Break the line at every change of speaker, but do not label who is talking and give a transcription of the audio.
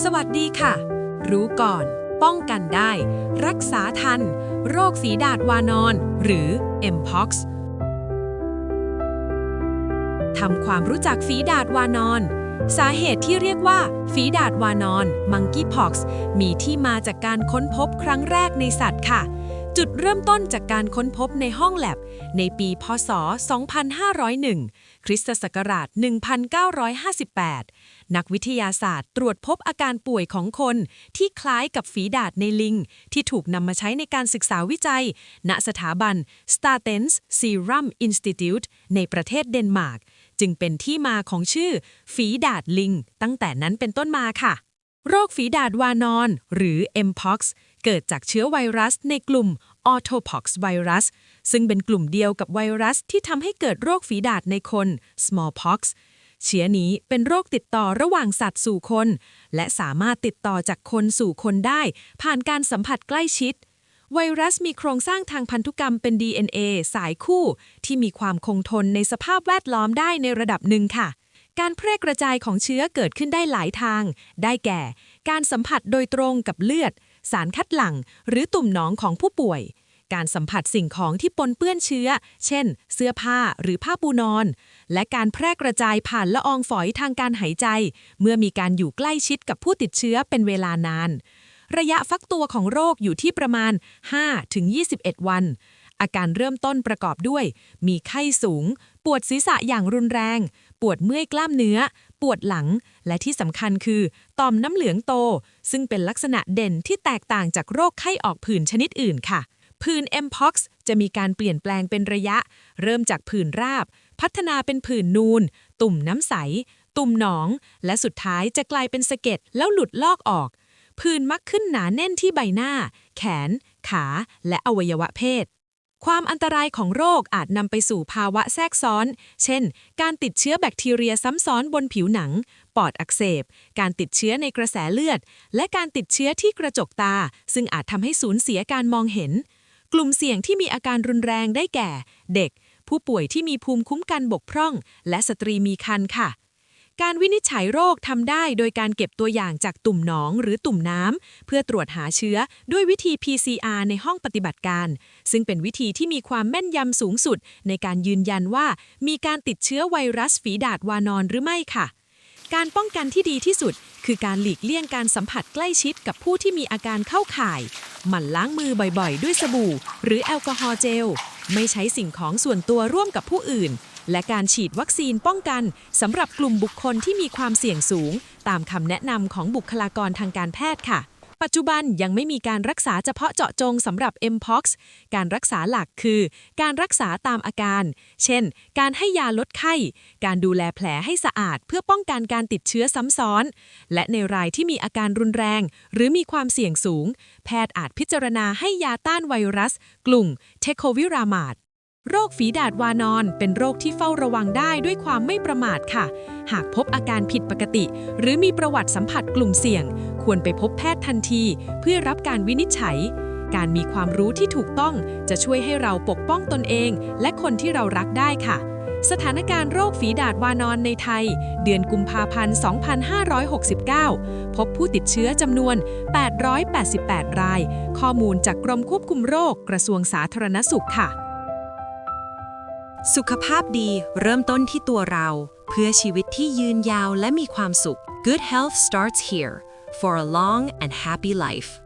สวัสดีค่ะ รู้ก่อน ป้องกันได้ รักษาทัน โรคฝีดาดวานอน หรือ mpox ทำความรู้จักฝีดาดวานอน สาเหตุที่เรียกว่าฝีดาดวานอน monkeypox มีที่มาจากการค้นพบครั้งแรกในสัตว์ค่ะ จุดเริ่มต้นจากการค้นพบในห้องแลบ ในปี พศ 2501 คริสตศักราช 1958 นักวิทยาศาสตร์ตรวจพบอาการป่วยของคน ที่คล้ายกับฝีดาดในลิง ที่ถูกนำมาใช้ในการศึกษาวิจัย ณสถาบัน Statens Serum Institute ในประเทศเดนมาร์ก จึงเป็นที่มาของชื่อ ฝีดาดลิง ตั้งแต่นั้นเป็นต้นมาค่ะ โรคฝีดาดวานอน หรือ mpox เกิดจากเชื้อไวรัสในกลุ่ม orthopox ไวรัสซึ่งเป็นกลุ่มเดียวกับไวรัสที่ทำให้เกิดโรคฝีดาดในคน smallpox เชื้อนี้เป็นโรคติดต่อระหว่างสัตว์สู่คน และสามารถติดต่อจากคนสู่คนได้ ผ่านการสัมผัสใกล้ชิด ไวรัสมีโครงสร้างทางพันธุกรรมเป็น DNA สายคู่ ที่มีความคงทนในสภาพแวดล้อมได้ในระดับหนึ่งค่ะ การแพร่กระจายของเชื้อเกิดขึ้นได้หลายทาง ได้แก่ การสัมผัสโดยตรงกับเลือด สารคัดหลั่ง หรือตุ่มหนองของผู้ป่วย การสัมผัสสิ่งของที่ปนเปื้อนเชื้อ เช่น เสื้อผ้าหรือผ้าปูนอน และการแพร่กระจายผ่านละอองฝอยทางการหายใจ เมื่อมีการอยู่ใกล้ชิดกับผู้ติดเชื้อเป็นเวลานาน ระยะฟักตัวของโรคอยู่ที่ประมาณ 5-21 วันอาการเริ่มต้นประกอบด้วย มีไข้สูง ปวดศีรษะอย่างรุนแรง ปวดเมื่อยกล้ามเนื้อ ปวดหลัง และที่สำคัญคือต่อมน้ำเหลืองโต ซึ่งเป็นลักษณะเด่นที่แตกต่างจากโรคไข้ออกผื่นชนิดอื่นค่ะ ผื่น mpox จะมีการเปลี่ยนแปลงเป็นระยะ เริ่มจากผื่นราบ พัฒนาเป็นผื่นนูน ตุ่มน้ำใส ตุ่มหนอง และสุดท้ายจะกลายเป็นสะเก็ดแล้วหลุดลอกออก ผื่นมักขึ้นหนาแน่นที่ใบหน้า แขน ขา และอวัยวะเพศ ความอันตรายของโรคอาจนำไปสู่ภาวะแทรกซ้อน เช่น การติดเชื้อแบคทีเรียซ้ำซ้อนบนผิวหนัง ปอดอักเสบ การติดเชื้อในกระแสเลือด และการติดเชื้อที่กระจกตา ซึ่งอาจทำให้สูญเสียการมองเห็น กลุ่มเสี่ยงที่มีอาการรุนแรงได้แก่ เด็ก ผู้ป่วยที่มีภูมิคุ้มกันบกพร่อง และสตรีมีครรภ์ค่ะ การวินิจฉัยโรคทำได้โดยการเก็บตัวอย่างจากตุ่มหนองหรือตุ่มน้ำ เพื่อตรวจหาเชื้อด้วยวิธี PCR ในห้องปฏิบัติการ ซึ่งเป็นวิธีที่มีความแม่นยำสูงสุด ในการยืนยันว่ามีการติดเชื้อไวรัสฝีดาดวานอนหรือไม่ค่ะ การป้องกันที่ดีที่สุด คือการหลีกเลี่ยงการสัมผัสใกล้ชิดกับผู้ที่มีอาการเข้าข่าย หมั่นล้างมือบ่อยๆ ด้วยสบู่ หรือแอลกอฮอล์เจล ไม่ใช้สิ่งของส่วนตัวร่วมกับผู้อื่น และการฉีดวัคซีนป้องกันสำหรับกลุ่มบุคคลที่มีความเสี่ยงสูง ตามคำแนะนำของบุคลากรทางการแพทย์ค่ะ ปัจจุบันยังไม่มีการรักษาเฉพาะเจาะจงสำหรับ mpox การรักษาหลักคือ การรักษาตามอาการ เช่น การให้ยาลดไข้ การดูแลแผลให้สะอาด เพื่อป้องกันการติดเชื้อซ้ำซ้อน และในรายที่มีอาการรุนแรง หรือมีความเสี่ยงสูง แพทย์อาจพิจารณาให้ยาต้านไวรัส กลุ่มเทโควิรามาด โรคฝีดาดวานอนเป็นโรคที่เฝ้าระวังได้ด้วยความไม่ประมาทค่ะ หากพบอาการผิดปกติ หรือมีประวัติสัมผัสกลุ่มเสี่ยง ควรไปพบแพทย์ทันที เพื่อรับการวินิจฉัย การมีความรู้ที่ถูกต้องจะช่วยให้เราปกป้องตนเอง และคนที่เรารักได้ค่ะ สถานการณ์โรคฝีดาดวานอนในไทย เดือนกุมภาพันธ์ 2569 พบผู้ติดเชื้อจำนวน 888 ราย ข้อมูลจากกรมควบคุมโรคกระทรวงสาธารณสุขค่ะ
สุขภาพดีเริ่มต้นที่ตัวเรา เพื่อชีวิตที่ยืนยาวและมีความสุข Good health starts here for a long and happy life